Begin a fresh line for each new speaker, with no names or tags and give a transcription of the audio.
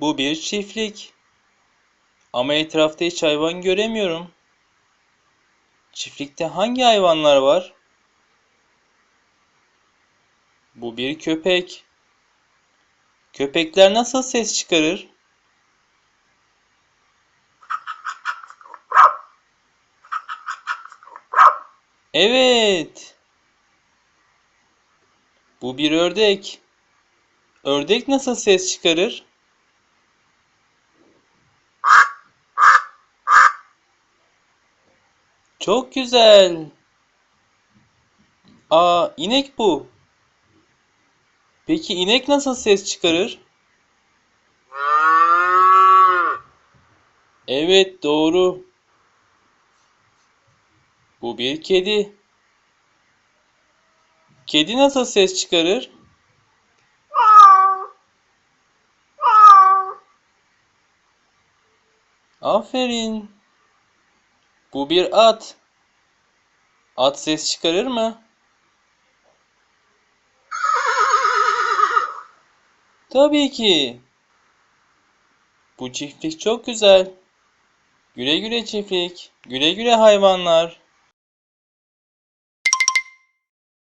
Bu bir çiftlik. Ama etrafta hiç hayvan göremiyorum. Çiftlikte hangi hayvanlar var? Bu bir köpek. Köpekler nasıl ses çıkarır? Evet. Bu bir ördek. Ördek nasıl ses çıkarır? Çok güzel. Aa, inek bu. Peki inek nasıl ses çıkarır? Evet, doğru. Bu bir kedi. Kedi nasıl ses çıkarır? Aferin. Bu bir at. At ses çıkarır mı? Tabii ki. Bu çiftlik çok güzel. Güle güle çiftlik. Güle güle hayvanlar.